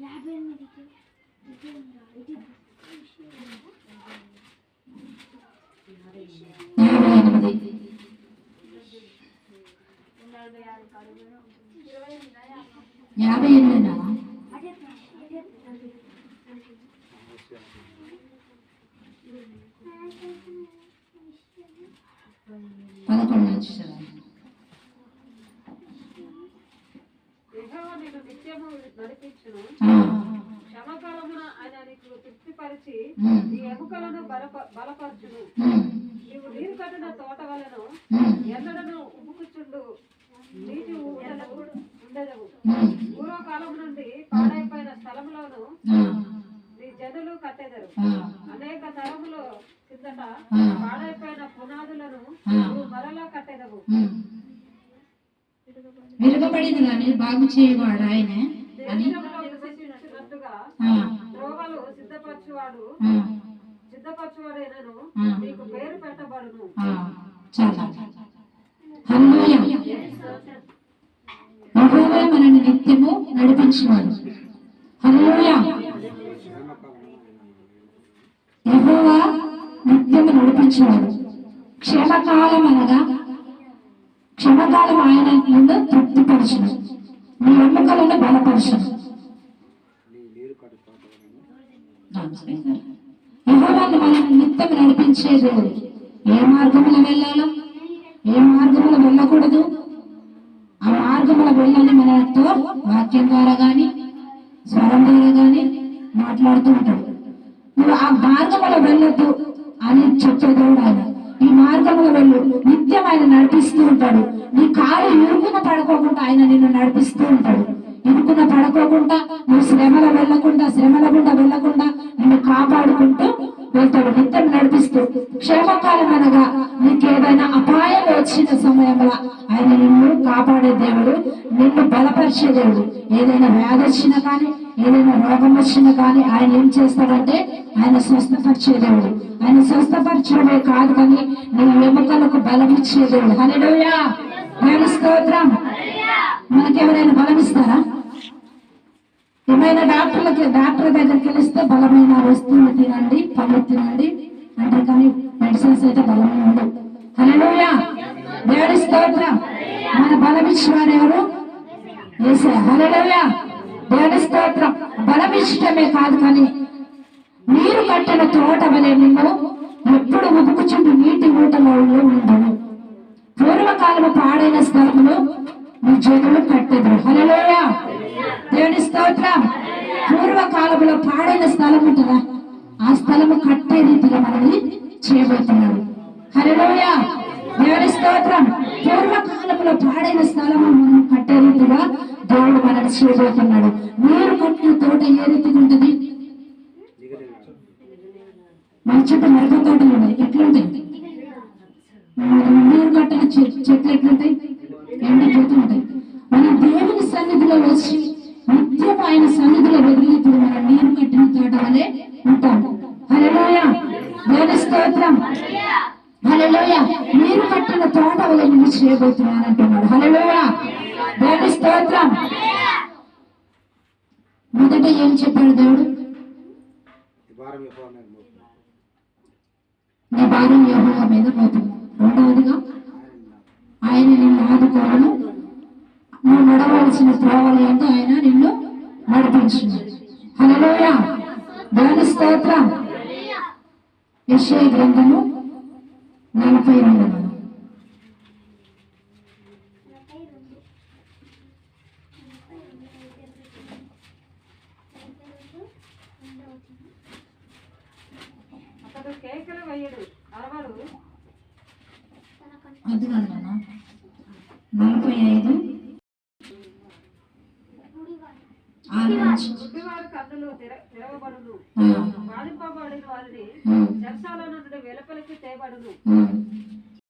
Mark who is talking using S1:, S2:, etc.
S1: యాభై ఎనిమిది యాభై ఎనిమిది పదకొండు నుంచి
S2: నిత్యము నడిపించును క్షమకాలమున ఆయన నీకు తృప్తిపరిచి నీ ఎముకలను బలప బలపరచును నీవు నీరు కట్టిన తోట వలను
S1: ఉమ్,
S2: ఎన్నడను ఉబ్బుకుచుండు నీటి ఉండదవు. పూర్వకాలం నుండి పాడైపోయిన స్థలములోను నీ జనులు కట్టెదరు. అనేక తరములు కిందట. పాడైపోయిన
S1: విరగబడింది కానీ బాగు చేయవాడు ఆయనే అని. చాలా. మనల్ని నిత్యము నడిపించేవాడు. హల్లెలూయా. యెహోవా నిత్యము నడిపించేవాడు. క్షేమకాలం అనగా క్షమకాలం ఆయన తృప్తిపరచును నీ ఎముకలను బలపరచును యెహోవాను మనం నిత్యం నడిపించే దేవుడు. ఏ మార్గంలో వెళ్ళాలో? ఏ మార్గంలో వెళ్ళకూడదు? ఆ మార్గంలో వెళ్ళని మనతో వాక్యం ద్వారా గాని స్వరం ద్వారా గాని మాట్లాడుతూ ఉంటాడు. నువ్వు ఆ మార్గంలో వెళ్ళొద్దు అని చెప్పే దేవుడు ఆయన. ఈ మార్గంలో వెళ్ళు. నిత్యం ఆయన నడిపిస్తూ ఉంటాడు. నీ కాలు ఇరుకున పడుకోకుండా ఆయన నిన్ను నడిపిస్తూ ఉంటాడు. ఇరుకున పడుకోకుండా నువ్వు శ్రమల వెళ్ళకుండా శ్రమల గుండా వెళ్ళకుండా నిన్ను కాపాడుకుంటూ వెళ్తాడు. నిత్యం నడిపిస్తూ. క్షేమకాలం అనగా నీకు ఏదైనా అపాయం వచ్చిన సమయంలో ఆయన నిన్ను కాపాడే దేవుడు నిన్ను బలపరిచే దేవుడు. ఏదైనా వ్యాధి వచ్చినా కానీ ఏదైనా రోగం వచ్చినా కానీ ఆయన ఏం చేస్తాడంటే ఆయన స్వస్థపరిచే దేవుడు. ఆయన స్వస్థపరచడమే కాదు కానీ నీ ఎముకలకు బలం ఇచ్చే దేవుడు. స్తోత్రం. మనకి ఎవరైనా ఏమైనా డాక్టర్లకి డాక్టర్ దగ్గరికి వెళ్తే బలమైన వస్తువులు తినండి పళ్ళు తినండి. అంటే కానీ మెడిసిన్స్ అయితే బలమే ఉండవు. హలోయా దేవుని స్తోత్రం. మన బలం ఇచ్చినవాడు ఎవరు? వేసే హలోయా దేవుడి స్తోత్రం. బలం ఇష్టమే కాదు కానీ నీరు కట్టిన తోట వలె నిన్ను ఎప్పుడు ఉదుకుచుండి నీటి ఊటలో ఉండను. పూర్వకాలము పాడైన స్థలములు నీ జనులు కట్టెదరు. హల్లెలూయా. దేవుని స్తోత్రం. పూర్వకాలంలో పాడైన స్థలం ఉంటుందా? ఆ స్థలము కట్టే రీతిగా మనల్ని చేయబోతున్నాడు హల్లెలూయా. దేవుని స్తోత్రం. పూర్వకాలంలో పాడైన స్థలము మనం కట్టే రీతిగా దేవుడు మనకు చేయబోతున్నాడు. నీరు కట్టిన తోట ఏ రీతిగా ఉంటుంది? మన చెట్టు మిరప తోటలు ఉన్నాయి. ఎట్లుంటాయి నీరు కట్టిన చెట్లు ఎట్లుంటాయి ఎండిపోతూ ఉంటాయి. మన దేవుని సన్నిధిలో వచ్చి నిత్యం ఆయన సన్నిధిలో వెదిలినప్పుడు మనం నీరు కట్టిన తోట వలె ఉంటాం. హల్లెలూయా! దేవుని స్తోత్రం. హల్లెలూయా! నీరు కట్టిన తోట వలె నేను చేయబోతున్నాను అంటున్నాడు. దేవుని స్తోత్రం. మొదట ఏం చెప్పాడు దేవుడు?
S3: భారం.
S1: నీ భార్య యెహోవా మీద పోతుంది రెండవదిగా ఆయన నిన్ను ఆదుకోవడం నువ్వు నడవలసిన త్రోవలు ఏంటో? ఆయన నిన్ను నడిపించింది హల్లెలూయా. దేవుని స్తోత్రం. యెషయా గ్రంథము నలభై రెండు
S2: కేకలు వేయడు. అరవడు
S1: నలభై ఐదు.
S2: గుడ్డివారి. కన్నులు తెరవబడును. బాధింపబడిన వారిని చెరసాల నుండి వెలుపలికి తేబడును.